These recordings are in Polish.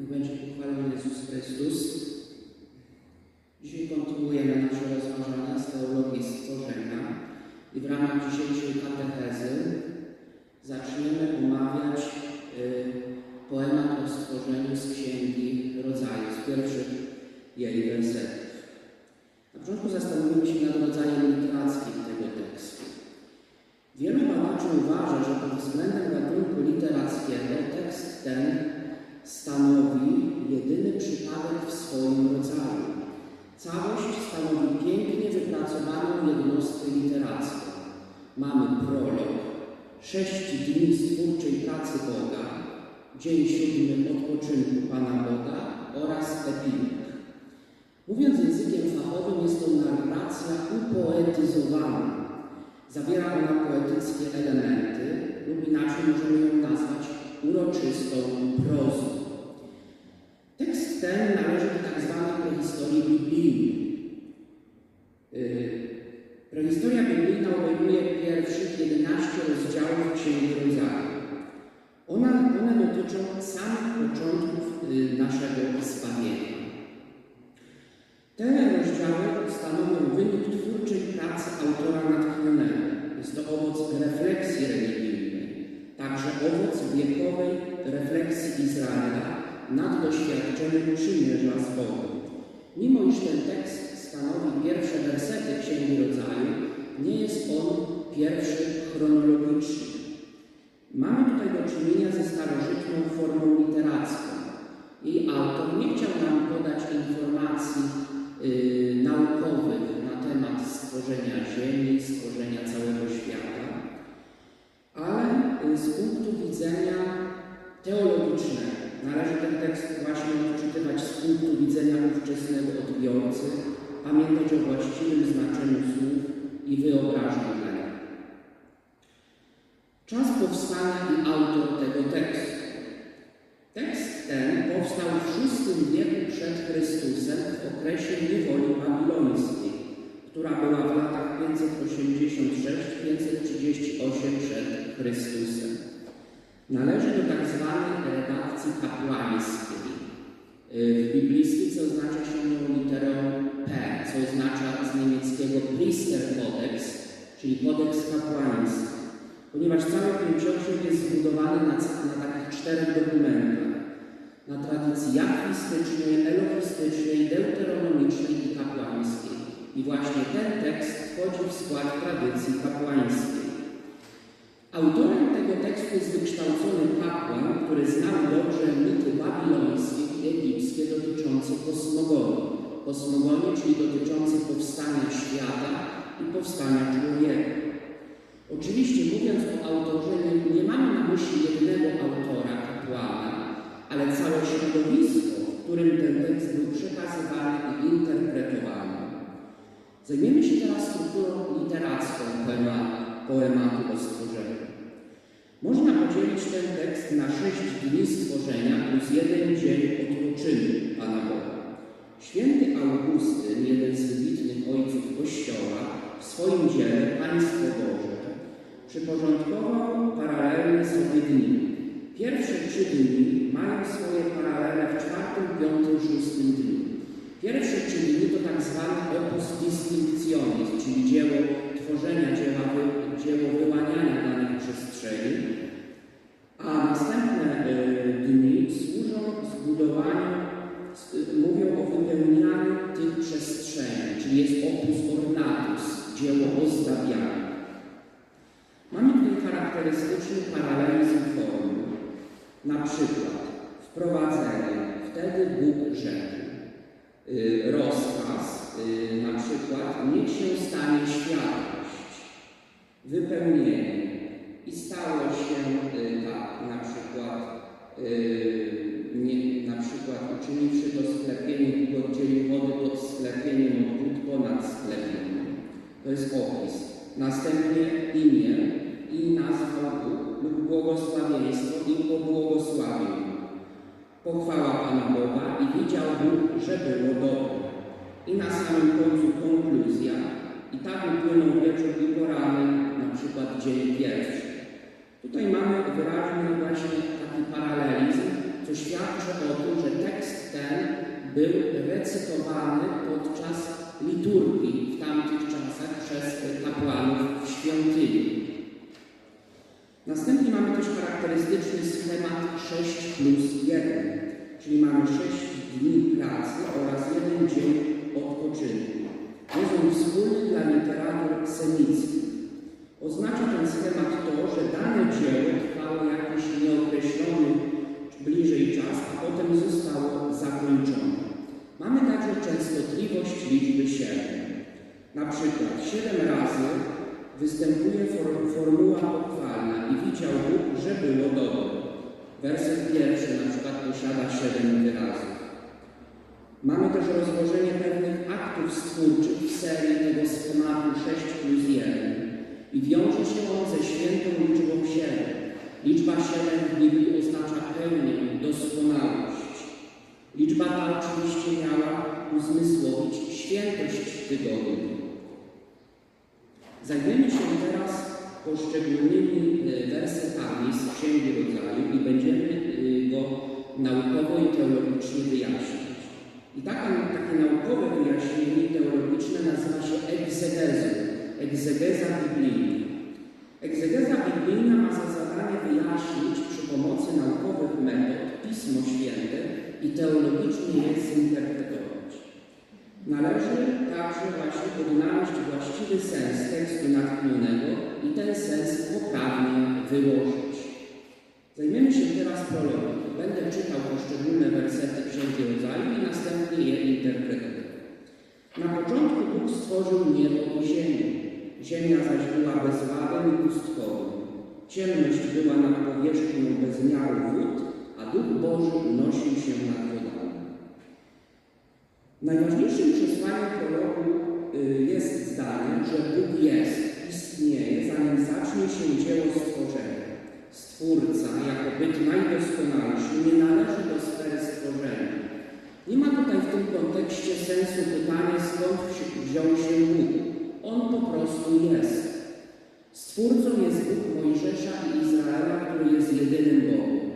Niech będzie pochwalony Jezus Chrystus. Dzisiaj kontynuujemy nasze rozważania z teologii stworzenia i w ramach dzisiejszej katechezy zaczniemy omawiać y, poemat o stworzeniu z Księgi Rodzaju, z pierwszych jej wersetów. Na początku zastanowimy się nad rodzajem literackim tego tekstu. Wielu badaczy uważa, że pod względem gatunku literackiego tekst ten stanowi jedyny przypadek w swoim rodzaju. Całość stanowi pięknie wypracowaną jednostkę literacką. Mamy prolog, sześć dni stwórczej pracy Boga, dzień odpoczynku Pana Boga oraz epilog. Mówiąc językiem fachowym, jest to narracja upoetyzowana. Zawiera ona poetyckie elementy, lub inaczej możemy ją nazwać uroczystą prozą. Tekst ten należy do tzw. prehistorii biblijnej. Yy, Prehistoria biblijna obejmuje pierwszych 11 rozdziałów Księgi Rodzaju. One, one dotyczą samych początków yy, naszego zbawienia. Te rozdziały stanowią wynik twórczej pracy autora natchnionego. Jest to owoc refleksji religijnej, także owoc wiekowej refleksji Izraela nad doświadczeniem przymierza z Bogiem. Mimo iż ten tekst stanowi pierwsze wersety Księgi Rodzaju, nie jest on pierwszy chronologicznie. Mamy tutaj do czynienia ze starożytną formą literacką. Jej autor nie chciał nam podać informacji yy, naukowych na temat stworzenia Ziemi, stworzenia całego świata, ale yy, z punktu widzenia teologicznego należy ten tekst właśnie odczytywać z punktu widzenia ówczesnego odbiorcy, pamiętać o właściwym znaczeniu słów i wyobrażeń powstania i autor tego tekstu. Tekst ten powstał w VI wieku przed Chrystusem w okresie niewoli babilońskiej, która była w latach 586-538 przed Chrystusem. Należy do tak zwanej redakcji kapłańskiej. W biblistyce oznacza się ją literą P, co oznacza z niemieckiego Priester Codex, czyli kodeks kapłański ponieważ cały pięcioksiąg jest zbudowany na, na takich czterech dokumentach. Na tradycji jachwistycznej, elohistycznej, deuteronomicznej i kapłańskiej. I właśnie ten tekst wchodzi w skład tradycji kapłańskiej. Autorem tego tekstu jest wykształcony kapłan, który znał dobrze mity babilońskie i egipskie dotyczące kosmogonii. Kosmogonii, czyli dotyczące powstania świata i powstania człowieka. Oczywiście mówiąc o autorze, nie, nie mamy na myśli jednego autora, kapłana, ale całe środowisko, w którym ten tekst był przekazywany i interpretowany. Zajmiemy się teraz strukturą literacką poematu, poematu o stworzeniu. Można podzielić ten tekst na sześć dni stworzenia plus jeden dzień odpoczynku Pana Boga. Święty Augustyn, jeden z wybitnych ojców Kościoła, w swoim dziele Państwo Boże przyporządkował paralelne sobie dni. Pierwsze trzy dni mają swoje paralele w czwartym, piątym, szóstym dniu. Pierwsze trzy dni to tak zwany opus distinctionis, czyli dzieło tworzenia, dzieła, dzieło wyłaniania danych przestrzeni, a następne y, dni służą zbudowaniu, y, mówią o wypełnianiu tych przestrzeni, czyli jest opus ornatus, dzieło ozdabiania. Mamy tutaj charakterystyczny paralelizm formy. Na przykład wprowadzenie, wtedy Bóg rzekł. Yy, rozkaz, yy, na przykład niech się stanie światłość. Wypełnienie. I stało się yy, tak, na przykład nie, na przykład uczyniwszy to sklepienie, Bóg oddzielił wody pod sklepieniem od wód ponad sklepieniem. To jest opis. Następnie imię i nazwał Bóg lub błogosławieństwo i pobłogosławił. Pochwała Pana Boga i widział Bóg, że było dobre. I na samym końcu konkluzja. I tak upłynął wieczór i poranek, na przykład dzień pierwszy. Tutaj mamy wyraźny właśnie taki paralelizm, co świadczy o tym, że był recytowany podczas liturgii w tamtych czasach przez kapłanów w świątyni. Następnie mamy też charakterystyczny schemat 6 plus 1, czyli mamy 6 dni pracy oraz jeden dzień odpoczynku. Jest on wspólny dla literatur semickich. Oznacza ten schemat to, że dane dzieło trwało jakiś nieokreślony bliżej czas, a potem zostało zakończone. Mamy także częstotliwość liczby 7. Na przykład 7 razy występuje for, formuła pochwalna i widział Bóg, że było dobre. Werset pierwszy na przykład posiada 7 wyrazów. Mamy też rozłożenie pewnych aktów stwórczych w serii tego schematu 6 plus 1 i wiąże się on ze świętą liczbą 7. Liczba 7 w Biblii oznacza pełnię, doskonałość. Liczba ta oczywiście miała uzmysłowić świętość tygodnia. Zajmiemy się teraz poszczególnymi e, wersetami naukowo i teologicznie wyjaśniać. I taka, takie naukowe wyjaśnienie teologiczne nazywa się egzegezą, egzegeza biblijna. Egzegeza biblijna ma za zadanie wyjaśnić przy pomocy naukowych metod Pismo Święte i teologicznie je zinterpretować. Należy także właśnie odnaleźć właściwy sens tekstu natchnionego i ten sens poprawnie wyłożyć. Zajmiemy się teraz prologiem. Będę czytał poszczególne wersety Księgi Rodzaju i następnie je interpretował. Na początku Bóg stworzył niebo i ziemię. Ziemia zaś była bezładem i pustkową. Ciemność była nad powierzchnią bez miaru wód, a Duch Boży unosił się nad wodami. Najważniejszym przesłaniem prologu y, jest zdanie, że Bóg jest, istnieje, zanim zacznie się dzieło stworzenia. Stwórca, jako byt najdoskonalszy, nie należy do sfery stworzenia. Nie ma tutaj w tym kontekście sensu pytania, skąd wziął się Bóg. On po prostu jest. Stwórcą jest Bóg Mojżesza i Izraela, który jest jedynym Bogiem.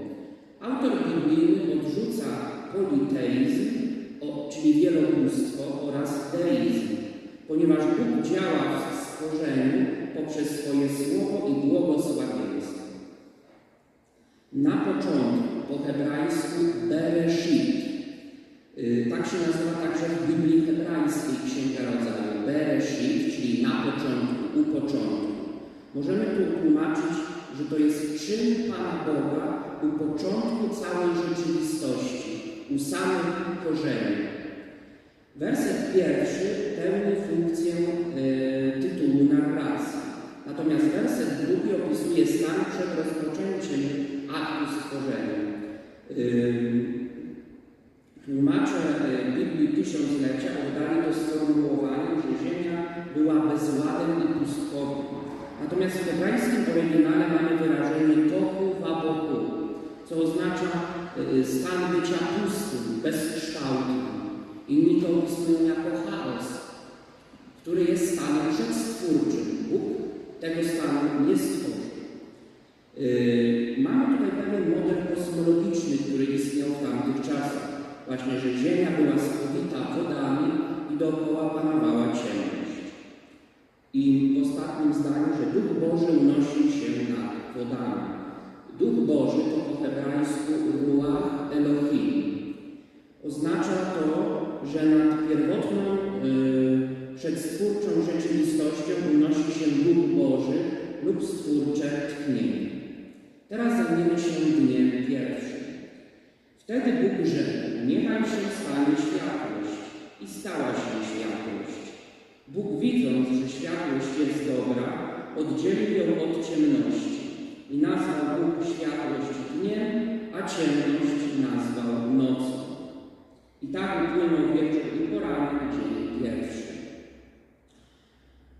Autor biblijny odrzuca politeizm, czyli wielobóstwo oraz deizm, ponieważ Bóg działa w stworzeniu poprzez swoje słowo i błogosławieństwo. Na początku, po hebrajsku Bereshit, yy, tak się nazywa także w Biblii hebrajskiej Księga Rodzaju. Bereshit, czyli na początku, u początku. Możemy tu tłumaczyć, że to jest czyn Pana Boga u początku całej rzeczywistości, u samych korzeni. Werset pierwszy pełni funkcję e, tytułu narracji. Natomiast werset drugi opisuje stan przed rozpoczęciem aktu stworzenia. E, tłumacze e, Biblii Tysiąclecia oddali to sformułowanie, że ziemia była bezładem i pustkową. Natomiast w hebrajskim oryginale mamy wyrażenie tohu wabohu, co oznacza y, stan bycia pustym, bezkształtnym. Inni to opisują jako chaos, który jest stanem przedstwórczym. Bóg tego stanu nie stworzył. Yy, mamy tutaj pewien model kosmologiczny, który istniał w tamtych. Właśnie, że Ziemia była spowita wodami i dookoła panowała ciemność. I w ostatnim zdaniu, że Duch Boży unosił się nad wodami. Duch Boży to po hebrajsku Ruach Elohim. Oznacza to, że nad pierwotną y, przedstwórczą rzeczywistością unosi się Duch Boży lub stwórcze tchnienie. Teraz zajmiemy się dniem pierwszym. Wtedy Bóg rzekł, niechaj się stanie światłość i stała się światłość. Bóg widząc, że światłość jest dobra, oddzielił ją od ciemności i nazwał Bóg światłość dniem, a ciemność nazwał nocą. I tak upłynął wieczór i poranek dzień pierwszy.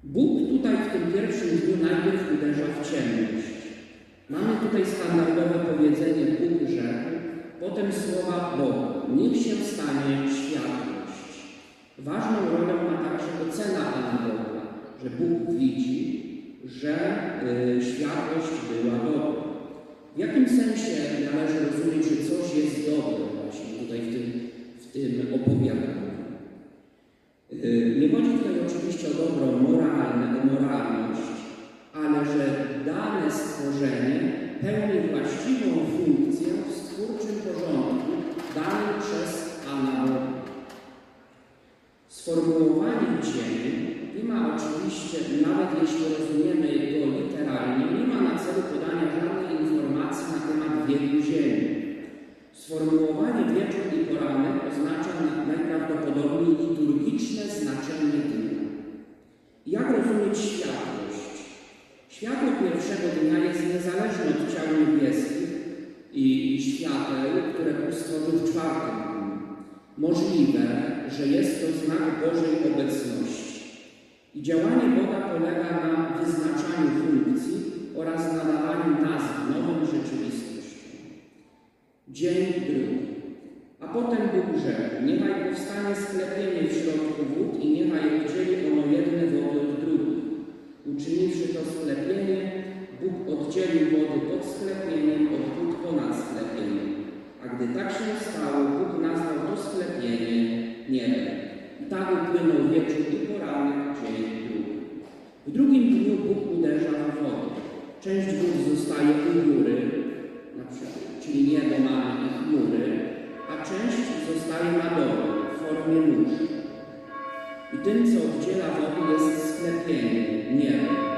Bóg tutaj w tym pierwszym dniu najpierw uderza w ciemność. Mamy tutaj standardowe powiedzenie Bóg rzekł, Potem słowa Boga. Niech się stanie światłość. Ważną rolę ma także ocena Pana Boga, że Bóg widzi, że y, światłość była dobra. W jakim sensie należy rozumieć, że coś jest dobre właśnie tutaj w tym, w tym opowiadaniu? Y, nie chodzi tutaj oczywiście o dobro moralne, o moralność, ale że dane stworzenie pełni właściwą funkcję w twórczym porządku danym przez analogię. Sformułowanie cienie nie ma oczywiście, nawet jeśli rozumiemy jego literalnie, nie ma na celu podania żadnej informacji na temat wieku Ziemi. Sformułowanie wieczór i poranek oznacza najprawdopodobniej liturgiczne znaczenie dnia. Jak rozumieć światłość? Światło pierwszego dnia jest niezależne od ciał niebieskich i świateł, które stworzył w czwartym dniu. Możliwe, że jest to znak Bożej obecności. I działanie Boga polega na wyznaczaniu funkcji oraz nadawaniu nazw nowym rzeczywistościom. Dzień drugi. A potem Bóg rzekł, niechaj powstanie sklepienie w środku wód i niechaj oddzieli ono jedne wody od drugich. Uczyniwszy to sklepienie, Bóg oddzielił wody pod sklepieniem od wód ponad sklepieniem. A gdy tak się stało, Bóg nazwał to sklepienie niebem. I tak upłynął wieczór i poranek, dzień drugi. W drugim dniu Bóg uderza w wodę. Część wód zostaje u góry, na przykład, czyli niebo mamy i chmury, a część zostaje na dole w formie mórz. I tym, co oddziela wody, jest sklepienie, niebo.